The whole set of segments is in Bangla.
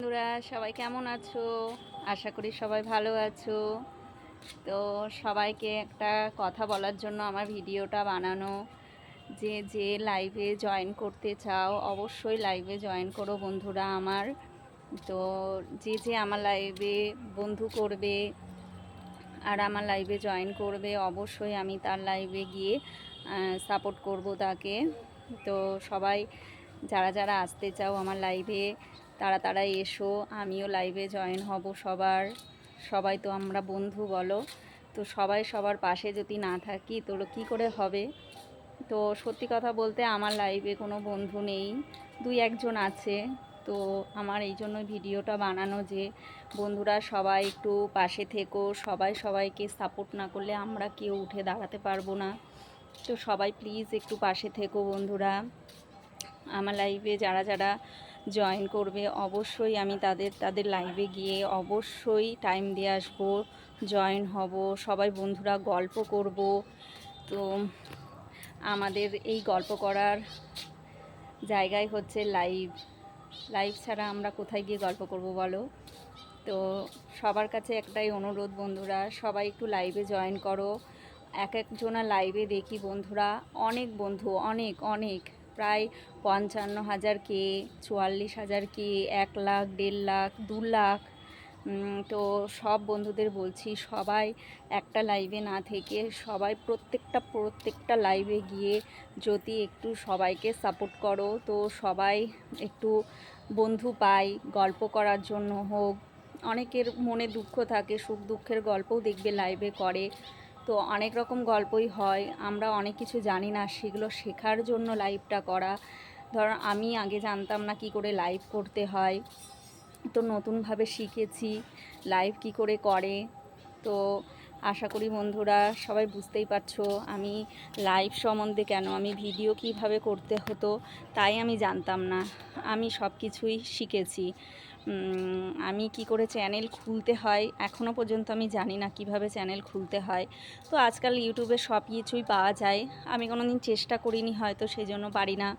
বন্ধুরা, সবাই কেমন আছো? আশা করি সবাই ভালো আছো। তো সবাইকে একটা কথা বলার জন্য আমার ভিডিওটা বানানো। যে যে লাইভে জয়েন করতে চাও, অবশ্যই লাইভে জয়েন করো বন্ধুরা আমার। তো যে যে আমার লাইভে বন্ধু করবে আর আমার লাইভে জয়েন করবে, অবশ্যই আমি তার লাইভে গিয়ে সাপোর্ট করব তাকে। তো সবাই, যারা যারা আসতে চাও আমার লাইভে তারা তারা এসো, আমিও লাইভে জয়েন হব সবার। সবাই তো আমরা বন্ধু বলো। তো সবাই সবার পাশে যদি না থাকি, তো কী করে হবে? তো সত্যি কথা বলতে আমার লাইভে কোনো বন্ধু নেই, দুই একজন আছে। তো আমার এই জন্য ভিডিওটা বানানো যে বন্ধুরা সবাই একটু পাশে থেকো, সবাই সবাইকে সাপোর্ট না করলে আমরা কেউ উঠে দাঁড়াতে পারব না। তো সবাই প্লিজ একটু পাশে থেকো বন্ধুরা। আমার লাইভে যারা যারা জয়েন করবে, অবশ্যই আমি তাদের তাদের লাইভে গিয়ে অবশ্যই টাইম দিয়ে আসব জয়েন হব, সবাই বন্ধুরা গল্প করব। তো আমাদের এই গল্প করার জায়গায় হচ্ছে লাইভ লাইভ ছাড়া আমরা কোথায় গিয়ে গল্প করব বলো? তো সবার কাছে একটাই অনুরোধ বন্ধুরা, সবাই একটু লাইভে জয়েন করো। এক একজনা লাইভে দেখি বন্ধুরা, অনেক বন্ধু, অনেক অনেক। প্রায় পঞ্চান্ন হাজার কে চুয়াল্লিশ হাজার কে এক লাখ, দেড় লাখ, দু লাখ তো সব বন্ধুদের বলছি সবাই একটা লাইভে না থেকে সবাই প্রত্যেকটা প্রত্যেকটা লাইভে গিয়ে যদি একটু সবাইকে সাপোর্ট করো, তো সবাই একটু বন্ধু পাই, গল্প করার জন্য হোক। অনেকের মনে দুঃখ থাকে সুখ দুঃখের গল্পও দেখবে লাইভে করে। তো অনেক রকম গল্পই হয়, আমরা অনেক কিছু জানি না, সেগুলো শেখার জন্য লাইভটা করা। ধর, আমি আগে জানতাম না কি করে লাইভ করতে হয়, তো নতুনভাবে শিখেছি লাইভ কি করে করে। তো আশা করি বন্ধুরা, সবাই বুঝতেই পারছ, আমি লাইভ সম্বন্ধে কেন, আমি ভিডিও কীভাবে করতে হতো, তাই আমি জানতাম না। আমি সব কিছুই শিখেছি। আমি কি করে চ্যানেল খুলতে হয়? এখনও পর্যন্ত আমি জানি না কীভাবে চ্যানেল খুলতে হয়। তো আজকাল ইউটিউবে সব কিছুই পাওয়া যায়। আমি কোনো দিন চেষ্টা করিনি হয়তো সেই জন্য পারি না।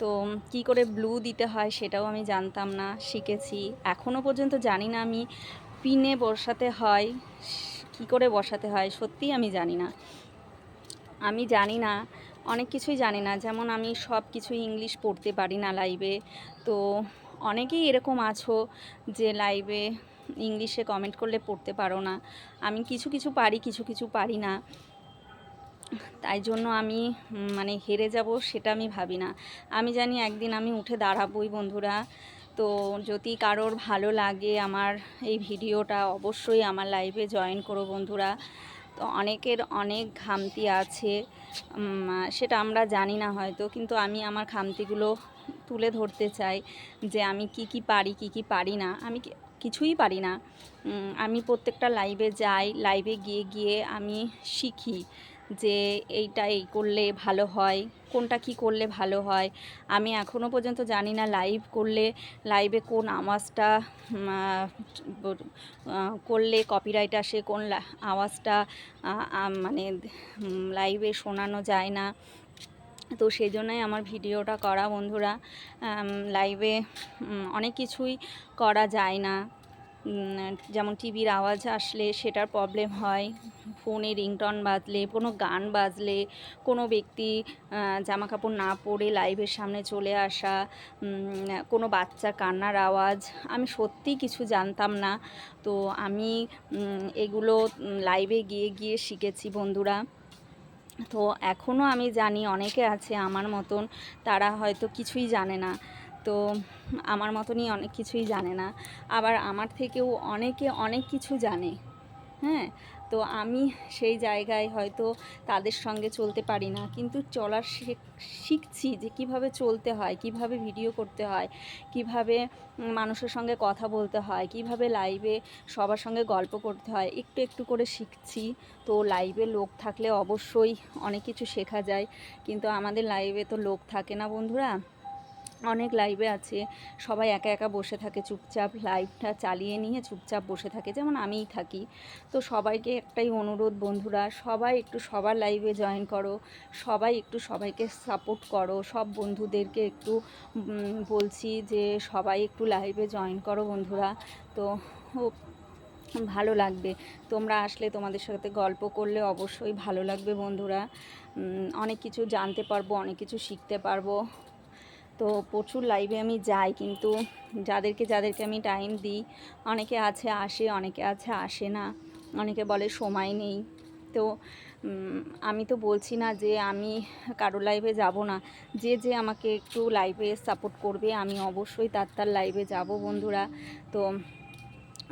তো কি করে ব্লু দিতে হয় সেটাও আমি জানতাম না, শিখেছি। এখনও পর্যন্ত জানি না আমি পিনে বসাতে হয়, কি করে বসাতে হয়, সত্যিই আমি জানি না। আমি জানি না, অনেক কিছুই জানি না। যেমন আমি সব কিছুই ইংলিশ পড়তে পারি না লাইভে তো অনেকেই এরকম আছো যে লাইভে ইংলিশে কমেন্ট করলে পড়তে পারো না। আমি কিছু কিছু পারি, কিছু কিছু পারি না। তাই জন্য আমি মানে হেরে যাব সেটা আমি ভাবি না। আমি জানি একদিন আমি উঠে দাঁড়াবই বন্ধুরা। তো যদি কারোর ভালো লাগে আমার এই ভিডিওটা, অবশ্যই আমার লাইভে জয়েন করো বন্ধুরা। তো অনেকের অনেক ঘামতি আছে। সেটা আমরা জানি না হয়তো, কিন্তু আমি আমার খামতিগুলো তুলে ধরতে চাই যে আমি কি কি পারি, কি কি পারি না। আমি কিছুই পারি না। আমি প্রত্যেকটা লাইভে যাই লাইভে গিয়ে গিয়ে আমি শিখি যে এইটা এই করলে ভালো হয়, কোনটা কি করলে ভালো হয়। আমি এখনও পর্যন্ত জানি না লাইভ করলে লাইভে কোন আওয়াজটা করলে কপিরাইট আসে, কোন আওয়াজটা মানে লাইভে শোনানো যায় না। তো সেই জন্যই আমার ভিডিওটা করা, বন্ধুরা। লাইভে অনেক কিছুই করা যায় না। যেমন টিভির আওয়াজ আসলে সেটার প্রবলেম হয়। ফোনে রিংটন বাজলে, কোনো গান বাজলে, কোনো ব্যক্তি জামা কাপড় না পরে লাইভের সামনে চলে আসা কোনো বাচ্চা কান্নার আওয়াজ, আমি সত্যিই কিছু জানতাম না। তো আমি এগুলো লাইভে গিয়ে গিয়ে শিখেছি, বন্ধুরা। তো এখনও আমি জানি অনেকে আছে আমার মতন, তারা হয়তো কিছুই জানে না। তো আমার মতনই অনেক কিছুই জানে না। আবার আমার থেকেও অনেকে অনেক কিছু জানে। হ্যাঁ তো আমি সেই জায়গায় হয়তো তাদের সঙ্গে চলতে পারি না। কিন্তু চলার শিখছি যে কীভাবে চলতে হয়, কীভাবে ভিডিও করতে হয়, কীভাবে মানুষের সঙ্গে কথা বলতে হয়, কীভাবে লাইভে সবার সঙ্গে গল্প করতে হয়, একটু একটু করে শিখছি। তো লাইভে লোক থাকলে অবশ্যই অনেক কিছু শেখা যায়। কিন্তু আমাদের লাইভে তো লোক থাকে না বন্ধুরা। অনেক লাইভে আছে। সবাই একা একা বসে থাকে, চুপচাপ লাইভটা চালিয়ে নিয়ে চুপচাপ বসে থাকে, যেমন আমিই থাকি। তো সবাইকে একটাই অনুরোধ বন্ধুরা, সবাই একটু সবার লাইভে জয়েন করো, সবাই একটু সবাইকে সাপোর্ট করো, সব বন্ধুদেরকে একটু বলছি যে সবাই একটু লাইভে জয়েন করো বন্ধুরা। তো ভালো লাগবে। তোমরা আসলে তোমাদের সাথে গল্প করলে অবশ্যই ভালো লাগবে বন্ধুরা। অনেক কিছু জানতে পারব, অনেক কিছু শিখতে পারব। তো প্রচুর লাইভে আমি যাই কিন্তু যাদেরকে যাদেরকে আমি টাইম দিই, অনেকে আছে, আসে, অনেকে আছে, আসে না, অনেকে বলে সময় নেই। তো আমি তো বলছি না যে আমি কারও লাইভে যাব না। যে যে আমাকে একটু লাইভে সাপোর্ট করবে, আমি অবশ্যই তার তার লাইভে যাব বন্ধুরা। তো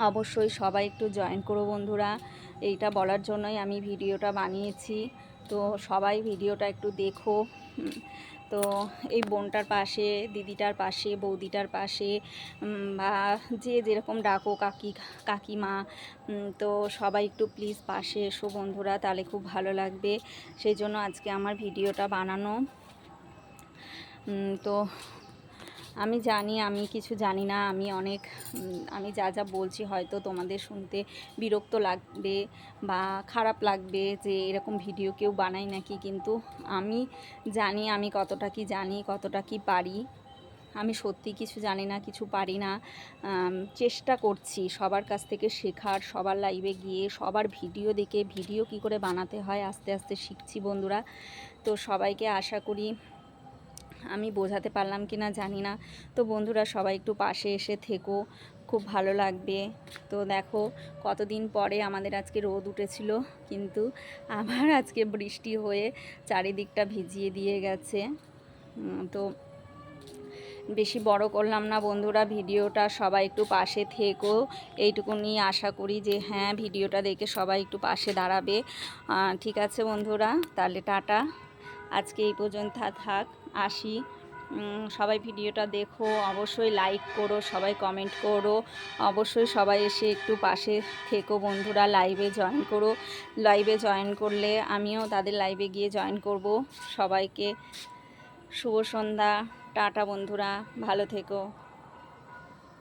অবশ্যই সবাই একটু জয়েন করো বন্ধুরা। এইটা বলার জন্যই আমি ভিডিওটা বানিয়েছি। তো সবাই ভিডিওটা একটু দেখো। তো এই বোনটার পাশে, দিদিটার পাশে, বৌদিটার পাশে বা যে যেরকম ডাকো কাকি, কাকিমা তো সবাই একটু প্লিজ পাশে এসো বন্ধুরা, তাহলে খুব ভালো লাগবে। সেই জন্য আজকে আমার ভিডিওটা বানানো। তো আমি জানি, আমি কিছু জানি না, আমি অনেক আমি যা যা বলছি হয়তো তোমাদের শুনতে বিরক্ত লাগবে বা খারাপ লাগবে যে এরকম ভিডিও কেউ বানাই নাকি, কিন্তু আমি জানি, আমি কতটা কি জানি, কতটা কি পারি। আমি সত্যি কিছু জানি না, কিছু পারি না। চেষ্টা করছি সবার কাছ থেকে শেখার, সবার লাইভে গিয়ে, সবার ভিডিও দেখে, ভিডিও কি করে বানাতে হয়, আস্তে আস্তে শিখছি বন্ধুরা। তো সবাইকে আশা করি আমি বোঝাতে পারলাম কি না জানি না। তো বন্ধুরা, সবাই একটু পাশে এসে থেকো, খুব ভালো লাগবে। তো দেখো, কতদিন পরে আমাদের আজকে রোদ উঠেছিল, কিন্তু আবার আজকে বৃষ্টি হয়ে চারিদিকটা ভিজিয়ে দিয়ে গেছে। তো বেশি বড় করলাম না বন্ধুরা, ভিডিওটা সবাই একটু পাশে থেকো। এইটুকুনি আশা করি যে হ্যাঁ ভিডিওটা দেখে সবাই একটু পাশে দাঁড়াবে। ঠিক আছে বন্ধুরা, তাহলে টাটা। আজকে এই পর্যন্ত থাক, আসি। সবাই ভিডিওটা দেখো, অবশ্যই লাইক করো, সবাই কমেন্ট করো। অবশ্যই সবাই এসে একটু পাশে থেকো বন্ধুরা লাইভে জয়েন করো। লাইভে জয়েন করলে আমিও তাদের লাইভে গিয়ে জয়েন করব। সবাইকে শুভ সন্ধ্যা, টাটা বন্ধুরা, ভালো থেকো।